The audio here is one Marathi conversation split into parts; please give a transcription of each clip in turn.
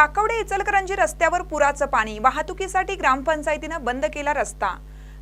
टाकवडे इचलकरंजी रस्त्यावर पुराचं पाणी. वाहतुकीसाठी ग्रामपंचायतीनं बंद केला रस्ता.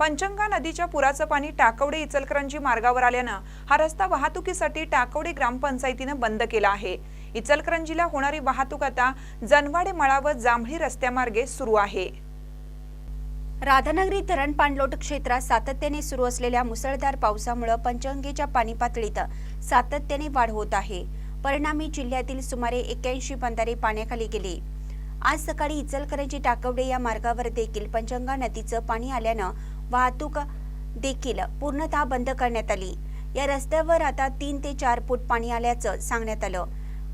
पंचंगा नदीच्या पुराचं पाणी टाकवडे इचलकरंजी मार्गावर आल्यानं हा रस्ता वाहतुकीसाठी टाकवडे ग्रामपंचायतीनं बंद केला आहे. इचलकरंजीला होणारी वाहतूक आता जनवाडे मळा व जांभळी रस्त्यामार्गे सुरू आहे. राधानगरी धरण पाणलोट क्षेत्रात सातत्याने सुरू असलेल्या मुसळधार पावसामुळे पंचगंगेच्या पाणी पातळीत सातत्याने वाढ होत आहे. परिणामी जिल्ह्यातील सुमारे एक्क्याऐंशी बंधारे पाण्याखाली गेले. आज सकाळी इचलकरंजी टाकवडे या मार्गावर देखील पंचंगा नदीचं पाणी आल्यानं वाहतूक देखील पूर्णतः बंद करण्यात आली. या रस्त्यावर आता तीन ते चार फूट पाणी आल्याचं सांगण्यात आलं.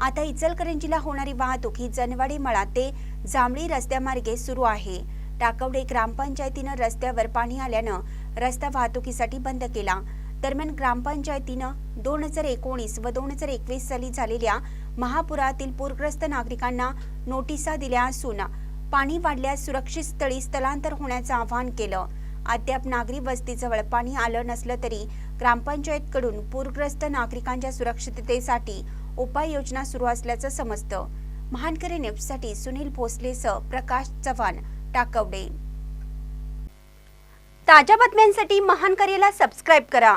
आता इचलकरंजीला होणारी वाहतूक ही जनवाडी मळा ते जांभळी रस्त्यामार्गे सुरू आहे. टाकवडे ग्रामपंचायतीनं रस्त्यावर पाणी आल्यानं रस्ता वाहतुकीसाठी बंद केला. दरम्यान ग्रामपंचायतीनं दोन हजार एकोणीस व दोन हजार एकवीस साली झालेल्या महापुरातील पूरग्रस्त नागरिकांना नोटिसा दिल्या असून पाणी वाढल्यास सुरक्षित स्थळी स्थलांतर होण्याचं आवाहन केलं. अद्याप नागरी वस्तीजवळ पाणी आलं नसलं तरी ग्रामपंचायतकडून पूरग्रस्त नागरिकांच्या सुरक्षिततेसाठी उपाययोजना सुरू असल्याचं समजतं. महानकरी न्यूजसाठी सुनील भोसलेसह प्रकाश चव्हाण टाकवडे. ताज्या बातम्यांसाठी महानकरेला सबस्क्राईब करा.